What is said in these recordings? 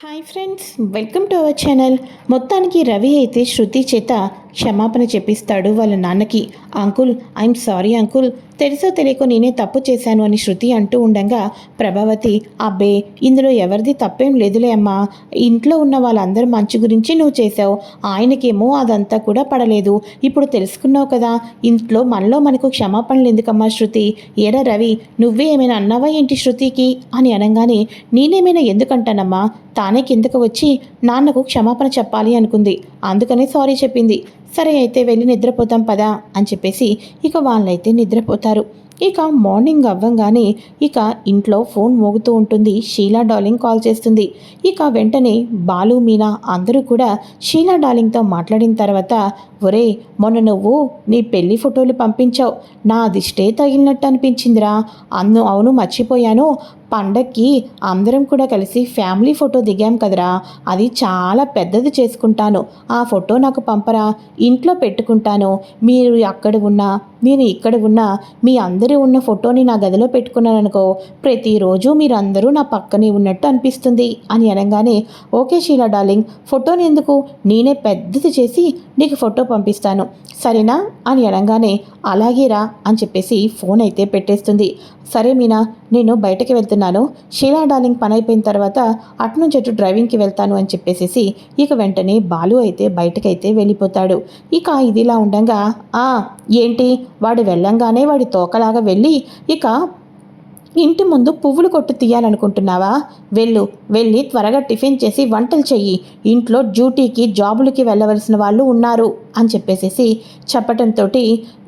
Hi friends welcome to our channel మొత్తానికి రవి అయితే శృతి చేత క్షమాపణ చెప్పిస్తాడు వాళ్ళ నాన్నకి. Uncle I'm sorry uncle. తెలుసో తెలియకో నేనే తప్పు చేశాను అని శృతి అంటూ ఉండగా ప్రభావతి అబ్బే ఇందులో ఎవరిది తప్పేం లేదులే అమ్మా. ఇంట్లో ఉన్న వాళ్ళందరి మంచి గురించి నువ్వు చేశావు. ఆయనకేమో అదంతా కూడా పడలేదు. ఇప్పుడు తెలుసుకున్నావు కదా ఇంట్లో మనలో మనకు క్షమాపణలు ఎందుకమ్మా శృతి? ఏరా రవి నువ్వే ఏమైనా అన్నావా ఏంటి శృతికి? అని అనగానే నేనేమైనా ఎందుకంటానమ్మా? తానే కిందకు వచ్చి నాన్నకు క్షమాపణ చెప్పాలి అనుకుంది. అందుకనే సారీ చెప్పింది. సరే అయితే వెళ్ళి నిద్రపోతాం పదా అని చెప్పేసి ఇక వాళ్ళైతే నిద్రపోతారు. ఇక మార్నింగ్ అవ్వంగానే ఇక ఇంట్లో ఫోన్ మోగుతూ ఉంటుంది. షీలా డార్లింగ్ కాల్ చేస్తుంది. ఇక వెంటనే బాలు మీనా అందరూ కూడా షీలా డార్లింగ్తో మాట్లాడిన తర్వాత ఒరే మొన్న నువ్వు నీ పెళ్ళి ఫోటోలు పంపించావు. నా దిష్టే తగిలినట్టు అనిపించిందిరా. అన్ను అవును మర్చిపోయాను. పండక్కి అందరం కూడా కలిసి ఫ్యామిలీ ఫోటో దిగాం కదరా. అది చాలా పెద్దది చేసుకుంటాను. ఆ ఫోటో నాకు పంపరా. ఇంట్లో పెట్టుకుంటాను. మీరు అక్కడ ఉన్నా నేను ఇక్కడ ఉన్నా మీ అందరూ ఉన్న ఫోటోని నా గదిలో పెట్టుకున్నాను అనుకో ప్రతిరోజు మీరందరూ నా పక్కనే ఉన్నట్టు అనిపిస్తుంది అని అనగానే ఓకే షీలా డార్లింగ్ ఫోటోని ఎందుకు? నేనే పెద్దది చేసి నీకు ఫోటో పంపిస్తాను. సరేనా? అని అనగానే అలాగేరా అని చెప్పేసి ఫోన్ అయితే పెట్టేస్తుంది. సరే మీనా నేను బయటకు వెళ్తున్నాను షీలా డార్లింగ్ పని అయిపోయిన తర్వాత అటు నుంచి అటు డ్రైవింగ్కి వెళ్తాను అని చెప్పేసి ఇక వెంటనే బాలు అయితే బయటకైతే వెళ్ళిపోతాడు. ఇక ఇదిలా ఉండగా ఆ ఏంటి? వాడు వెళ్ళంగానే వాడి తోకలాగా వెళ్ళి ఇక ఇంటి ముందు పువ్వులు కొట్టు తీయాలనుకుంటున్నావా? వెళ్ళు వెళ్ళి త్వరగా టిఫిన్ చేసి వంటలు చెయ్యి. ఇంట్లో డ్యూటీకి జాబులకి వెళ్ళవలసిన వాళ్ళు ఉన్నారు అని చెప్పేసేసి చెప్పటంతో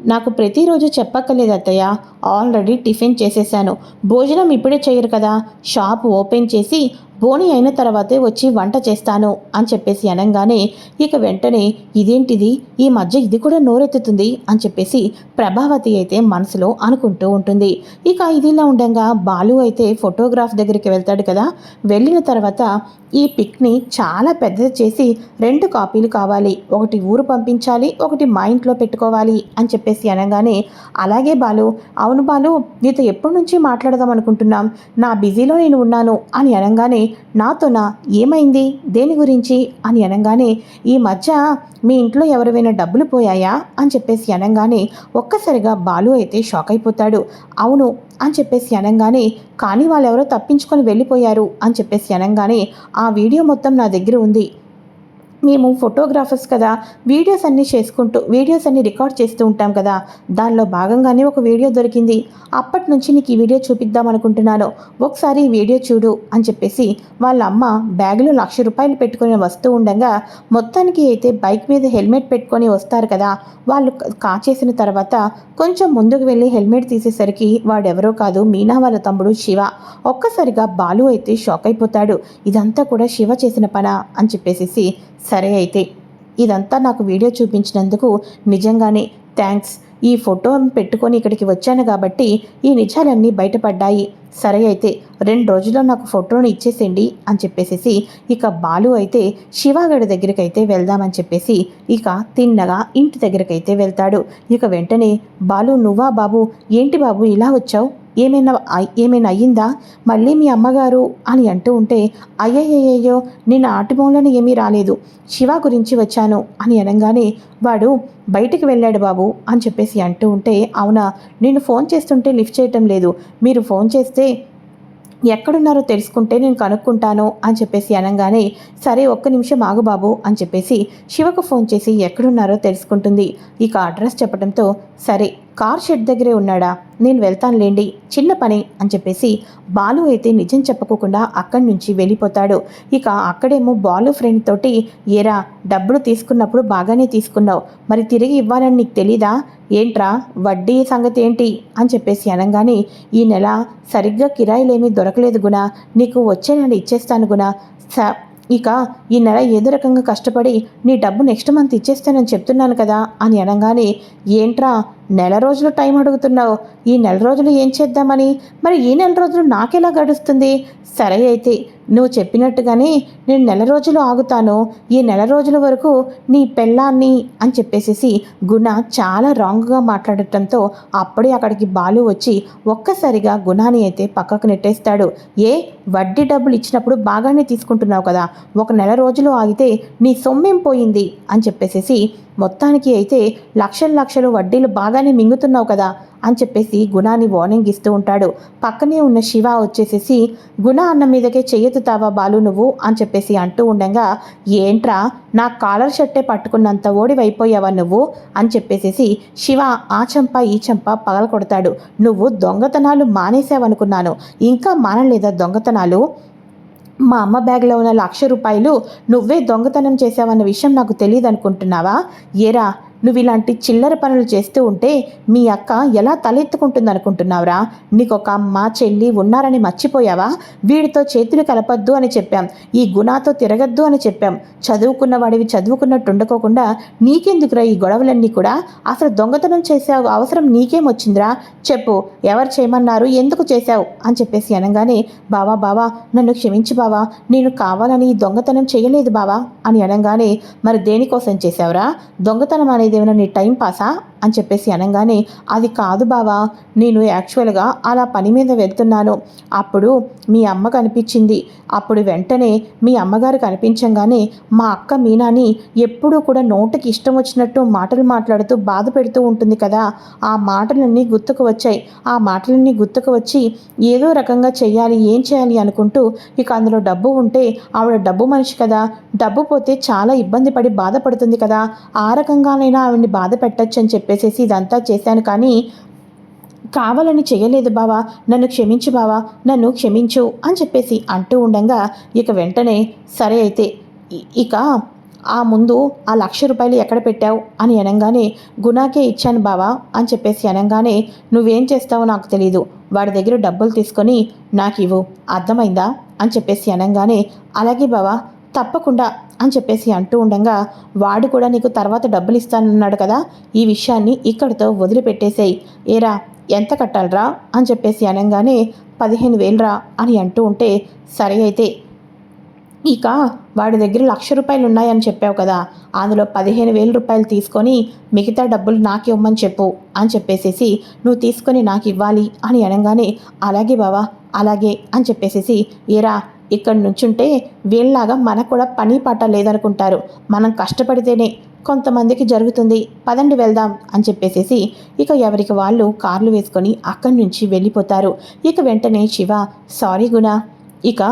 నాకు ప్రతిరోజు చెప్పక్కర్లేదు అత్తయ్య. ఆల్రెడీ టిఫిన్ చేసేసాను. భోజనం ఇప్పుడే చేయరు కదా. షాప్ ఓపెన్ చేసి బోని అయిన తర్వాతే వచ్చి వంట చేస్తాను అని చెప్పేసి అనగానే ఇక వెంటనే ఇదేంటిది? ఈ మధ్య ఇది కూడా నోరెత్తుతుంది అని చెప్పేసి ప్రభావతి అయితే మనసులో అనుకుంటూ ఉంటుంది. ఇక ఇదిలా ఉండగా బాలు అయితే ఫోటోగ్రాఫ్ దగ్గరికి వెళ్తాడు కదా. వెళ్ళిన తర్వాత ఈ పిక్ని చాలా పెద్దది చేసి రెండు కాపీలు కావాలి. ఒకటి ఊరు పంపించాలి ఒకటి మా ఇంట్లో పెట్టుకోవాలి అని చెప్పేసి చెప్పేసి అనగానే అలాగే బాలు అవును బాలు నీతో ఎప్పటి నుంచి మాట్లాడదాం అనుకుంటున్నాం? నా బిజీలో నేను ఉన్నాను అని అనగానే నాతోనా ఏమైంది? దేని గురించి? అని అనగానే ఈ మధ్య మీ ఇంట్లో ఎవరివైనా డబ్బులు పోయాయా? అని చెప్పేసి అనగానే ఒక్కసారిగా బాలు అయితే షాక్ అయిపోతాడు. అవును అని చెప్పేసి అనగానే కానీ వాళ్ళెవరో తప్పించుకొని వెళ్ళిపోయారు అని చెప్పేసి అనగానే ఆ వీడియో మొత్తం నా దగ్గర ఉంది. మేము ఫోటోగ్రాఫర్స్ కదా వీడియోస్ అన్నీ చేసుకుంటూ వీడియోస్ అన్నీ రికార్డ్ చేస్తూ ఉంటాం కదా దానిలో భాగంగానే ఒక వీడియో దొరికింది. అప్పటి నుంచి నీకు ఈ వీడియో చూపిద్దాం అనుకుంటున్నాను. ఒకసారి ఈ వీడియో చూడు అని చెప్పేసి వాళ్ళ అమ్మ బ్యాగులో లక్ష రూపాయలు పెట్టుకొని వస్తూ ఉండగా మొత్తానికి అయితే బైక్ మీద హెల్మెట్ పెట్టుకొని వస్తారు కదా వాళ్ళు కాచేసిన తర్వాత కొంచెం ముందుకు వెళ్ళి హెల్మెట్ తీసేసరికి వాడెవరో కాదు మీనా వాళ్ళ తమ్ముడు శివ. ఒక్కసారిగా బాలు అయితే షాక్ అయిపోతాడు. ఇదంతా కూడా శివ చేసిన పనా అని చెప్పేసి సరే అయితే ఇదంతా నాకు వీడియో చూపించినందుకు నిజంగానే థ్యాంక్స్ ఈ ఫోటో పెట్టుకొని ఇక్కడికి వచ్చాను కాబట్టి ఈ నిజాలన్నీ బయటపడ్డాయి. సరే అయితే రెండు రోజుల్లో నాకు ఫోటోని ఇచ్చేసేయండి అని చెప్పేసి ఇక బాలు అయితే శివాగడి దగ్గరికి అయితే వెళ్దామని చెప్పేసి ఇక తిన్నగా ఇంటి దగ్గరికి అయితే వెళ్తాడు. ఇక వెంటనే బాలు నువ్వా బాబు? ఏంటి బాబు? ఇలా వచ్చావు? ఏమైనా ఏమైనా అయ్యిందా? మళ్ళీ మీ అమ్మగారు అని అంటూ ఉంటే అయ్యయ్యయ్యో నేను ఆటిమూలను ఏమీ రాలేదు. శివ గురించి వచ్చాను అని అనగానే వాడు బయటికి వెళ్ళాడు బాబు అని చెప్పేసి అంటూ ఉంటే అవునా? నేను ఫోన్ చేస్తుంటే లిఫ్ట్ చేయటం లేదు. మీరు ఫోన్ చేస్తే ఎక్కడున్నారో తెలుసుకుంటే నేను కనుక్కుంటాను అని చెప్పేసి అనగానే సరే ఒక్క నిమిషం ఆగు బాబు అని చెప్పేసి శివకు ఫోన్ చేసి ఎక్కడున్నారో తెలుసుకుంటుంది. ఇక అడ్రస్ చెప్పడంతో సరే కార్ షెడ్ దగ్గరే ఉన్నాడా? నేను వెళ్తానులేండి చిన్న పని అని చెప్పేసి బాలు అయితే నిజం చెప్పుకోకుండా అక్కడి నుంచి వెళ్ళిపోతాడు. ఇక అక్కడేమో బాలు ఫ్రెండ్ తోటి ఏరా డబ్బులు తీసుకున్నప్పుడు బాగానే తీసుకున్నావు మరి తిరిగి ఇవ్వాలని నీకు తెలీదా? ఏంట్రా వడ్డీ సంగతి ఏంటి? అని చెప్పేసి అనగానే ఈ నెల సరిగ్గా కిరాయిలేమీ దొరకలేదు గుణ నీకు వచ్చే నెల ఇచ్చేస్తాను గుణ స ఇక ఈ నెల ఏదో రకంగా కష్టపడి నీ డబ్బు నెక్స్ట్ మంత్ ఇచ్చేస్తానని చెప్తున్నాను కదా అని అనగానే ఏంట్రా నెల రోజులు టైం అడుగుతున్నావు. ఈ నెల రోజులు ఏం చేద్దామని? మరి ఈ నెల రోజులు నాకెలా గడుస్తుంది? సరే అయితే నువ్వు చెప్పినట్టుగానే నేను నెల రోజులు ఆగుతాను. ఈ నెల రోజుల వరకు నీ పెళ్ళాన్ని అని చెప్పేసేసి గుణ చాలా రాంగ్గా మాట్లాడటంతో అప్పుడే అక్కడికి బాలు వచ్చి ఒక్కసారిగా గుణాన్ని అయితే పక్కకు నెట్టేస్తాడు. ఏ? వడ్డీ డబ్బులు ఇచ్చినప్పుడు బాగానే తీసుకుంటున్నావు కదా. ఒక నెల రోజులు ఆగితే నీ సొమ్మేం పోయింది? అని చెప్పేసేసి మొత్తానికి అయితే లక్షలు లక్షలు వడ్డీలు బాగానే మింగుతున్నావు కదా అని చెప్పేసి గుణాన్ని వార్నింగ్ ఇస్తూ ఉంటాడు. పక్కనే ఉన్న శివ వచ్చేసేసి గుణ అన్న మీదకే చెయ్యెత్తుతావా బాలు నువ్వు? అని చెప్పేసి అంటూ ఉండగా ఏంట్రా నా కాలర్ షర్టే పట్టుకున్నంత ఓడివైపోయావా నువ్వు? అని చెప్పేసేసి శివ ఆ చంప ఈ చంప పగల కొడతాడు. నువ్వు దొంగతనాలు మానేసావనుకున్నాను ఇంకా మానలేదా దొంగతనాలు? మా అమ్మ బ్యాగ్లో ఉన్న లక్ష రూపాయలు నువ్వే దొంగతనం చేసావన్న విషయం నాకు తెలియదు అనుకుంటున్నావా ఏరా నువ్వు ఇలాంటి చిల్లర పనులు చేస్తూ ఉంటే మీ అక్క ఎలా తలెత్తుకుంటుంది అనుకుంటున్నావురా నీకు ఒక అమ్మ చెల్లి ఉన్నారని మర్చిపోయావా? వీడితో చేతులు కలపద్దు అని చెప్పాం. ఈ గుణాతో తిరగద్దు అని చెప్పాం. చదువుకున్న వాడివి చదువుకున్నట్టు ఉండకోకుండా నీకెందుకురా ఈ గొడవలన్నీ కూడా? అసలు దొంగతనం చేసే అవసరం నీకేం వచ్చిందిరా? చెప్పు ఎవరు చేయమన్నారు? ఎందుకు చేశావు? అని చెప్పేసి అనగానే బావా బావా నన్ను క్షమించి బావా. నేను కావాలని ఈ దొంగతనం చేయలేదు బావా. అని అనగానే మరి దేనికోసం చేశావురా? దొంగతనం అనేది ఏమైనా నీ టైం పాసా? అని చెప్పేసి అనగానే అది కాదు బావా నేను యాక్చువల్గా అలా పని మీద వెళ్తున్నాను. అప్పుడు మీ అమ్మ కనిపించింది. అప్పుడు వెంటనే మీ అమ్మగారు కనిపించంగానే మా అక్క మీనాని ఎప్పుడూ కూడా నోటికి ఇష్టం వచ్చినట్టు మాటలు మాట్లాడుతూ బాధ పెడుతూ ఉంటుంది కదా. ఆ మాటలన్నీ గుర్తుకు వచ్చాయి. ఆ మాటలన్నీ గుర్తుకు వచ్చి ఏదో రకంగా చేయాలి ఏం చేయాలి అనుకుంటూ ఇక అందులో డబ్బు ఉంటే ఆవిడ డబ్బు మనిషి కదా. డబ్బు పోతే చాలా ఇబ్బంది పడి బాధపడుతుంది కదా. ఆ రకంగానైనా ఆవిడ్ని బాధ పెట్టచ్చు అని చెప్పేసేసి ఇదంతా చేశాను కానీ కావాలని చేయలేదు బావా. నన్ను క్షమించు బావా. నన్ను క్షమించు అని చెప్పేసి అంటూ ఉండగా ఇక వెంటనే సరే అయితే ఇక ఆ ముందు ఆ లక్ష రూపాయలు ఎక్కడ పెట్టావు అని అనగానే గుణాకే ఇచ్చాను బావా అని చెప్పేసి అనగానే నువ్వేం చేస్తావో నాకు తెలీదు. వాడి దగ్గర డబ్బులు తీసుకొని నాకు ఇవ్వు అర్థమైందా? అని చెప్పేసి అనగానే అలాగే బావా. తప్పకుండా అని చెప్పేసి అంటూ ఉండగా వాడు కూడా నీకు తర్వాత డబ్బులు ఇస్తానన్నాడు కదా ఈ విషయాన్ని ఇక్కడితో వదిలిపెట్టేసేయి. ఏరా ఎంత కట్టాలరా? అని చెప్పేసి అనగానే పదిహేను వేలురా అని అంటూ ఉంటే సరే అయితే. ఇక వాడి దగ్గర లక్ష రూపాయలు ఉన్నాయని చెప్పావు కదా అందులో పదిహేను వేల రూపాయలు తీసుకొని మిగతా డబ్బులు నాకు ఇవ్వమని చెప్పు అని చెప్పేసేసి నువ్వు తీసుకొని నాకు ఇవ్వాలి అని అనగానే అలాగే బావా అలాగే అని చెప్పేసేసి ఏరా ఇక్కడ నుంచుంటే వీళ్ళలాగా మనకు కూడా పని పాట లేదనుకుంటారు. మనం కష్టపడితేనే కొంతమందికి జరుగుతుంది. పదండి వెళ్దాం అని చెప్పేసేసి ఇక ఎవరికి వాళ్ళు కార్లు వేసుకొని అక్కడి నుంచి వెళ్ళిపోతారు. ఇక వెంటనే శివ సారీ గుణ ఇక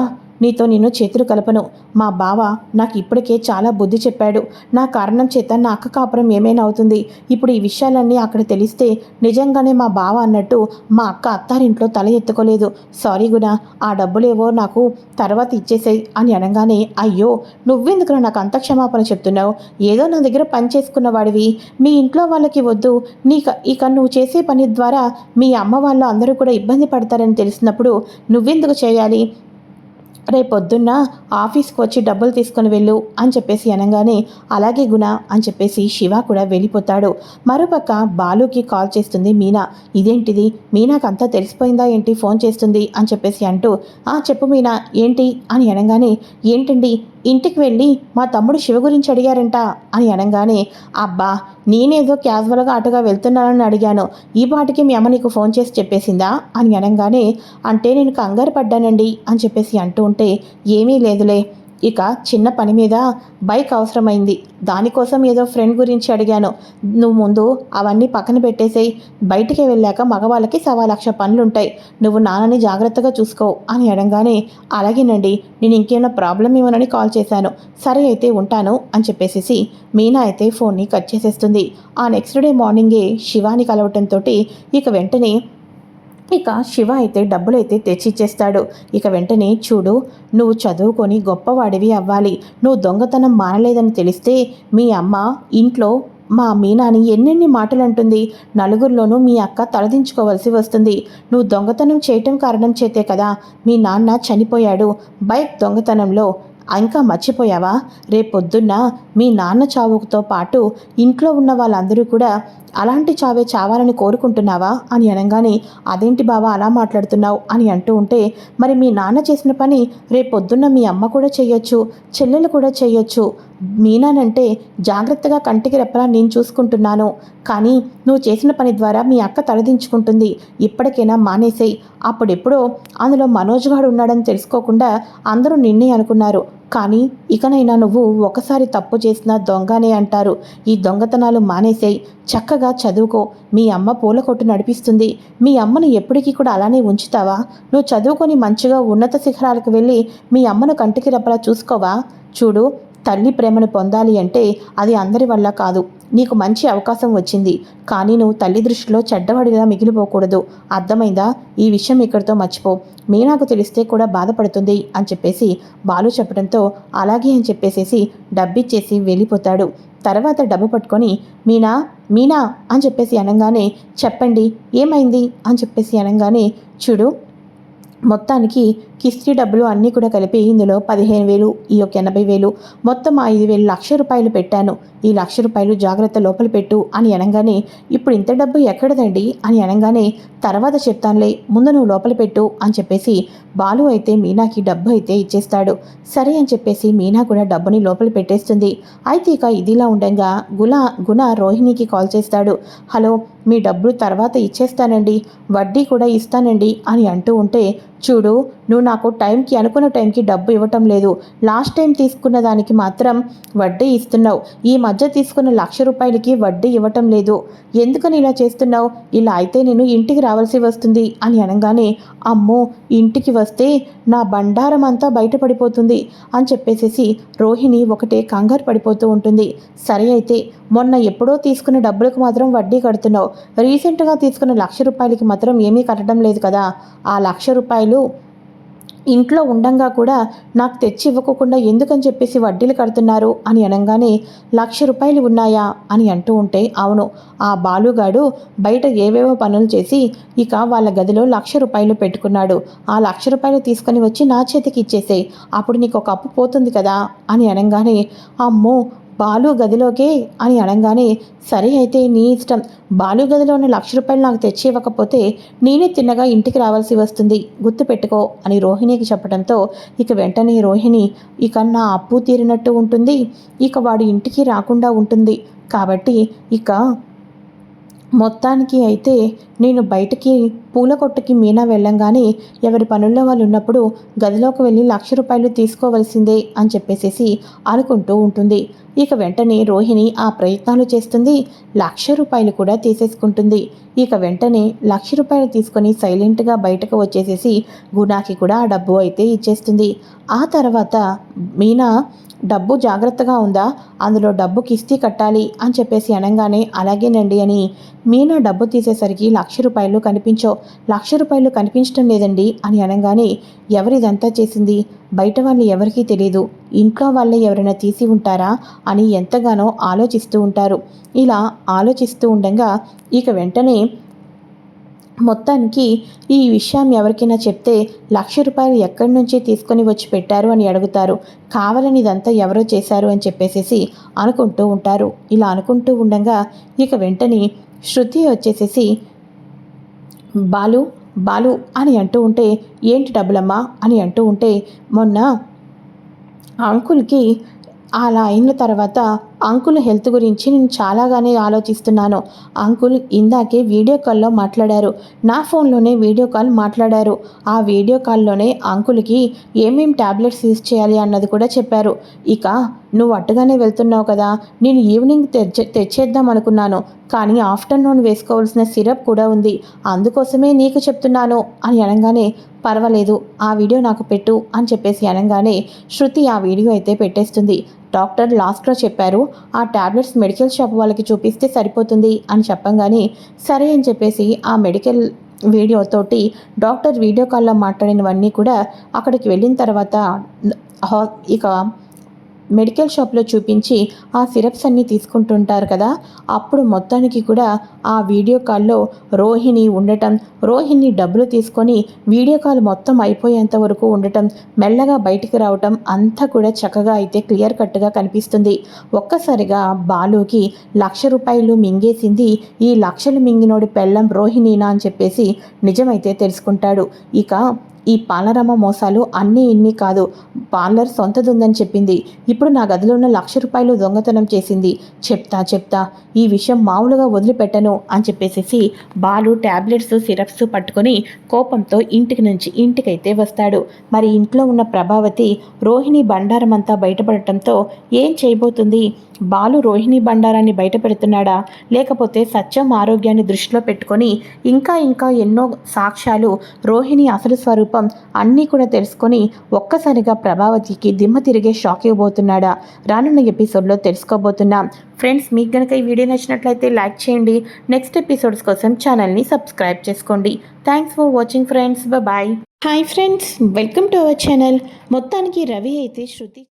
నీతో నేను చేతులు కలపను. మా బావ నాకు ఇప్పటికే చాలా బుద్ధి చెప్పాడు. నా కారణం చేత నా అక్క కాపురం ఏమైనా అవుతుంది? ఇప్పుడు ఈ విషయాలన్నీ అక్కడ తెలిస్తే నిజంగానే మా బావ అన్నట్టు మా అక్క అత్తారింట్లో తల ఎత్తుకోలేదు. సారీ గుణ ఆ డబ్బులేవో నాకు తర్వాత ఇచ్చేసాయి అని అనగానే అయ్యో నువ్వెందుకు నాకు అంత క్షమాపణ చెప్తున్నావు? ఏదో నా దగ్గర పని చేసుకున్న వాడివి. మీ ఇంట్లో వాళ్ళకి వద్దు. నీక ఇక నువ్వు చేసే పని ద్వారా మీ అమ్మ వాళ్ళు అందరూ కూడా ఇబ్బంది పడతారని తెలిసినప్పుడు నువ్వెందుకు చేయాలి? రేపొద్దున్న ఆఫీస్కి వచ్చి డబ్బులు తీసుకొని వెళ్ళు అని చెప్పేసి అనగానే అలాగే గుణ అని చెప్పేసి శివ కూడా వెళ్ళిపోతాడు. మరోపక్క బాలుకి కాల్ చేస్తుంది మీనా. ఇదేంటిది? మీనాకు అంతా తెలిసిపోయిందా ఏంటి? ఫోన్ చేస్తుంది అని చెప్పేసి అంటూ ఆ చెప్పు మీనా ఏంటి? అని అనగానే ఏంటండి? ఇంటికి వెళ్ళి మా తమ్ముడు శివ గురించి అడిగారంట అని అనగానే అబ్బా నేనేదో క్యాజువల్గా అటుగా వెళ్తున్నానని అడిగాను. ఈ పాటికి మీ అమ్మ నీకు ఫోన్ చేసి చెప్పేసిందా? అని అనగానే అంటే నేను కంగారు పడ్డానండి అని చెప్పేసి అంటూ ఉంటే ఏమీ లేదులే. ఇక చిన్న పని మీద బైక్ అవసరమైంది. దానికోసం ఏదో ఫ్రెండ్ గురించి అడిగాను. నువ్వు ముందు అవన్నీ పక్కన పెట్టేసేయి. బయటికి వెళ్ళాక మగవాళ్ళకి సవా లక్ష పనులుంటాయి. నువ్వు నాన్నని జాగ్రత్తగా చూసుకో అని అడగానే అలాగేనండి నేను ఇంకేమైనా ప్రాబ్లం ఏమోనని కాల్ చేశాను. సరే అయితే ఉంటాను అని చెప్పేసేసి మీనా అయితే ఫోన్ని కట్ చేసేస్తుంది. ఆ నెక్స్ట్ డే మార్నింగే శివాని కలవటంతో ఇక వెంటనే ఇక శివ అయితే డబ్బులైతే తెచ్చిచ్చేస్తాడు. ఇక వెంటనే చూడు నువ్వు చదువుకొని గొప్పవాడివి అవ్వాలి. నువ్వు దొంగతనం మానలేదని తెలిస్తే మీ అమ్మ ఇంట్లో మా మీనాని ఎన్నెన్ని మాటలు అంటుంది నలుగురిలోనూ మీ అక్క తలదించుకోవలసి వస్తుంది. నువ్వు దొంగతనం చేయటం కారణం చేతే కదా మీ నాన్న చనిపోయాడు. బైక్ దొంగతనంలో ఇంకా మర్చిపోయావా? రేపొద్దున్న మీ నాన్న చావుతో పాటు ఇంట్లో ఉన్న వాళ్ళందరూ కూడా అలాంటి చావే చావాలని కోరుకుంటున్నావా? అని అనగానే అదేంటి బావా అలా మాట్లాడుతున్నావు? అని అంటూ ఉంటే మరి మీ నాన్న చేసిన పని రేపొద్దున్న మీ అమ్మ కూడా చేయొచ్చు చెల్లెలు కూడా చేయొచ్చు. మీనానంటే జాగ్రత్తగా కంటికి రెప్పలా నేను చూసుకుంటున్నాను. కానీ నువ్వు చేసిన పని ద్వారా మీ అక్క తలదించుకుంటుంది. ఇప్పటికైనా మానేసేయి. అప్పుడెప్పుడో అందులో మనోజ్ గాడు ఉన్నాడని తెలుసుకోకుండా అందరూ నిన్నే అనుకున్నారు. కానీ ఇకనైనా నువ్వు ఒకసారి తప్పు చేసిన దొంగనే అంటారు. ఈ దొంగతనాలు మానేసేయి. చక్కగా చదువుకో. మీ అమ్మ పూల కొట్టు నడిపిస్తుంది. మీ అమ్మను ఎప్పటికీ కూడా అలానే ఉంచుతావా? నువ్వు చదువుకొని మంచిగా ఉన్నత శిఖరాలకు వెళ్ళి మీ అమ్మను కంటికి రెప్పలా చూసుకోవా? చూడు తల్లి ప్రేమను పొందాలి అంటే అది అందరి వల్ల కాదు. నీకు మంచి అవకాశం వచ్చింది. కానీ నువ్వు తల్లి దృష్టిలో చెడ్డవాడిగా మిగిలిపోకూడదు. అర్థమైందా? ఈ విషయం ఇక్కడితో మర్చిపో. మీనాకు తెలిస్తే కూడా బాధపడుతుంది అని చెప్పేసి బాలు చెప్పడంతో అలాగే అని చెప్పేసేసి డబ్బిచ్చేసి వెళ్ళిపోతాడు. తర్వాత డబ్బు పట్టుకొని మీనా మీనా అని చెప్పేసి అనగానే చెప్పండి ఏమైంది? అని చెప్పేసి అనగానే చూడు మొత్తానికి కిస్త్రీ డబ్బులు అన్నీ కూడా కలిపి ఇందులో పదిహేను వేలు ఈ యొక్క ఎనభై వేలు మొత్తం ఐదు వేలు లక్ష రూపాయలు పెట్టాను. ఈ లక్ష రూపాయలు జాగ్రత్త లోపల పెట్టు అని అనగానే ఇప్పుడు ఇంత డబ్బు ఎక్కడదండి? అని అనగానే తర్వాత చెప్తానులే ముందు నువ్వు లోపల పెట్టు అని చెప్పేసి బాలు అయితే మీనాకి డబ్బు అయితే ఇచ్చేస్తాడు. సరే అని చెప్పేసి మీనా కూడా డబ్బుని లోపల పెట్టేస్తుంది. అయితే ఇక ఇదిలా ఉండగా గుణ గుణ రోహిణికి కాల్ చేస్తాడు. హలో మీ డబ్బులు తర్వాత ఇచ్చేస్తానండి వడ్డీ కూడా ఇస్తానండి అని అంటూ ఉంటే చూడు నువ్వు నాకు టైంకి అనుకున్న టైంకి డబ్బు ఇవ్వటం లేదు. లాస్ట్ టైం తీసుకున్న దానికి మాత్రం వడ్డీ ఇస్తున్నావు. ఈ మధ్య తీసుకున్న లక్ష రూపాయలకి వడ్డీ ఇవ్వటం లేదు. ఎందుకని ఇలా చేస్తున్నావు? ఇలా అయితే నేను ఇంటికి రావాల్సి వస్తుంది అని అనగానే అమ్మో ఇంటికి వస్తే నా బండారం అంతా బయటపడిపోతుంది అని చెప్పేసేసి రోహిణి ఒకటే కంగారు పడిపోతూ ఉంటుంది. సరే అయితే మొన్న ఎప్పుడో తీసుకున్న డబ్బులకు మాత్రం వడ్డీ కడుతున్నావు. రీసెంట్గా తీసుకున్న లక్ష రూపాయలకి మాత్రం ఏమీ కట్టడం లేదు కదా. ఆ లక్ష రూపాయలు ఇంట్లో ఉండంగా కూడా నాకు తెచ్చి ఇవ్వకుండా ఎందుకని చెప్పేసి వడ్డీలు కడుతున్నారు అని అనగానే లక్ష రూపాయలు ఉన్నాయా అని అంటూ ఉంటే అవును ఆ బాలుగాడు బయట ఏవేవో పనులు చేసి ఇక వాళ్ళ గదిలో లక్ష రూపాయలు పెట్టుకున్నాడు. ఆ లక్ష రూపాయలు తీసుకొని వచ్చి నా చేతికి ఇచ్చేసేయి అప్పుడు నీకు ఒక అప్పు పోతుంది కదా అని అనగానే అమ్మో బాలు గదిలోకే అని అనగానే సరే అయితే నీ ఇష్టం. బాలు గదిలో ఉన్న లక్ష రూపాయలు నాకు తెచ్చి ఇవ్వకపోతే నేనే తిన్నగా ఇంటికి రావాల్సి వస్తుంది. గుర్తుపెట్టుకో అని రోహిణికి చెప్పడంతో ఇక వెంటనే రోహిణి ఇక నా అప్పు తీరినట్టు ఉంటుంది. ఇక వాడు ఇంటికి రాకుండా ఉంటుంది. కాబట్టి ఇక మొత్తానికి అయితే నేను బయటికి పూల కొట్టుకి మీనా వెళ్ళంగానే ఎవరి పనుల్లో వాళ్ళు ఉన్నప్పుడు గదిలోకి వెళ్ళి లక్ష రూపాయలు తీసుకోవలసిందే అని చెప్పేసేసి అనుకుంటూ ఉంటుంది. ఇక వెంటనే రోహిణి ఆ ప్రయత్నాలు చేస్తుంది లక్ష రూపాయలు కూడా తీసేసుకుంటుంది. ఇక వెంటనే లక్ష రూపాయలు తీసుకొని సైలెంట్గా బయటకు వచ్చేసేసి గుణాకి కూడా ఆ డబ్బు అయితే ఇచ్చేస్తుంది. ఆ తర్వాత మీనా డబ్బు జాగ్రత్తగా ఉందా? అందులో డబ్బు కిస్తీ కట్టాలి అని చెప్పేసి అనగానే అలాగేనండి అని. మీనా డబ్బు తీసేసరికి లక్ష రూపాయలు కనిపించో లక్ష రూపాయలు కనిపించడం లేదండి అని అనగానే ఎవరిదంతా చేసింది? బయట వాళ్ళు ఎవరికీ తెలియదు ఇంట్లో వాళ్ళే ఎవరైనా తీసి ఉంటారా? అని ఎంతగానో ఆలోచిస్తూ ఉంటారు. ఇలా ఆలోచిస్తూ ఉండగా ఇక వెంటనే మొత్తానికి ఈ విషయం ఎవరికైనా చెప్తే లక్ష రూపాయలు ఎక్కడి నుంచి తీసుకొని వచ్చి పెట్టారు అని అడుగుతారు. కావాలని ఇదంతా ఎవరో చేశారు అని చెప్పేసేసి అనుకుంటూ ఉంటారు. ఇలా అనుకుంటూ ఉండగా ఇక వెంటనే శృతి వచ్చేసేసి బాలు బాలు అని అంటూ ఉంటే ఏంటి డబ్బులమ్మా అని అంటూ ఉంటే మొన్న అంకుల్కి అలా అయిన తర్వాత అంకుల్ హెల్త్ గురించి నేను చాలాగానే ఆలోచిస్తున్నాను. అంకుల్ ఇందాకే వీడియో కాల్లో మాట్లాడారు. నా ఫోన్లోనే వీడియో కాల్ మాట్లాడారు. ఆ వీడియో కాల్లోనే అంకుల్కి ఏమేం ట్యాబ్లెట్స్ యూజ్ చేయాలి అన్నది కూడా చెప్పారు. ఇక నువ్వు అట్టుగానే వెళ్తున్నావు కదా నేను ఈవినింగ్ తెచ్చే తెచ్చేద్దాం అనుకున్నాను. కానీ ఆఫ్టర్నూన్ వేసుకోవాల్సిన సిరప్ కూడా ఉంది. అందుకోసమే నీకు చెప్తున్నాను. అని అనగానే పర్వాలేదు ఆ వీడియో నాకు పెట్టు అని చెప్పేసి అనగానే శృతి ఆ వీడియో అయితే పెట్టేస్తుంది. డాక్టర్ లాస్ట్లో చెప్పారు ఆ ట్యాబ్లెట్స్ మెడికల్ షాప్ వాళ్ళకి చూపిస్తే సరిపోతుంది అని చెప్పంగానే సరే అని చెప్పేసి ఆ మెడికల్ వీడియోతోటి డాక్టర్ వీడియో కాల్లో మాట్లాడినవన్నీ కూడా అక్కడికి వెళ్ళిన తర్వాత ఇక మెడికల్ షాప్లో చూపించి ఆ సిరప్స్ అన్నీ తీసుకుంటుంటారు కదా. అప్పుడు మొత్తానికి కూడా ఆ వీడియో కాల్లో రోహిణి ఉండటం రోహిణి డబ్బులు తీసుకొని వీడియో కాల్ మొత్తం అయిపోయేంత వరకు ఉండటం మెల్లగా బయటికి రావటం అంతా కూడా చక్కగా అయితే క్లియర్ కట్గా కనిపిస్తుంది. ఒక్కసారిగా బాలుకి లక్ష రూపాయలు మింగేసింది ఈ లక్షలు మింగినోడి పెళ్ళం రోహిణీనా అని చెప్పేసి నిజమైతే తెలుసుకుంటాడు. ఇక ఈ పాలరమ్మ మోసాలు అన్నీ ఇన్ని కాదు. పార్లర్ సొంతదుందని చెప్పింది. ఇప్పుడు నా గదిలో ఉన్న లక్ష రూపాయలు దొంగతనం చేసింది. చెప్తా చెప్తా ఈ విషయం మామూలుగా వదిలిపెట్టను అని చెప్పేసి బాలు ట్యాబ్లెట్స్ సిరప్స్ పట్టుకొని కోపంతో ఇంటికి నుంచి ఇంటికైతే వస్తాడు. మరి ఇంట్లో ఉన్న ప్రభావతి రోహిణి బండారం అంతా బయటపడటంతో ఏం చేయబోతుంది? బాలు రోహిణి బండారాన్ని బయట పెడుతున్నాడా లేకపోతే సత్యం ఆరోగ్యాన్ని దృష్టిలో పెట్టుకొని ఇంకా ఇంకా ఎన్నో సాక్ష్యాలు రోహిణి అసలు స్వరూపం అన్నీ కూడా తెలుసుకొని ఒక్కసారిగా ప్రభావతికి దిమ్మ తిరిగే షాక్ ఇవ్వబోతున్నాడా? రానున్న ఎపిసోడ్లో తెలుసుకోబోతున్నాం. ఫ్రెండ్స్ మీకు కనుక ఈ వీడియో నచ్చినట్లయితే లైక్ చేయండి. నెక్స్ట్ ఎపిసోడ్స్ కోసం ఛానల్ని సబ్స్క్రైబ్ చేసుకోండి. Thanks for watching friends. Bye. Hi friends welcome to our channel. మొత్తానికి రవి అయితే శృతి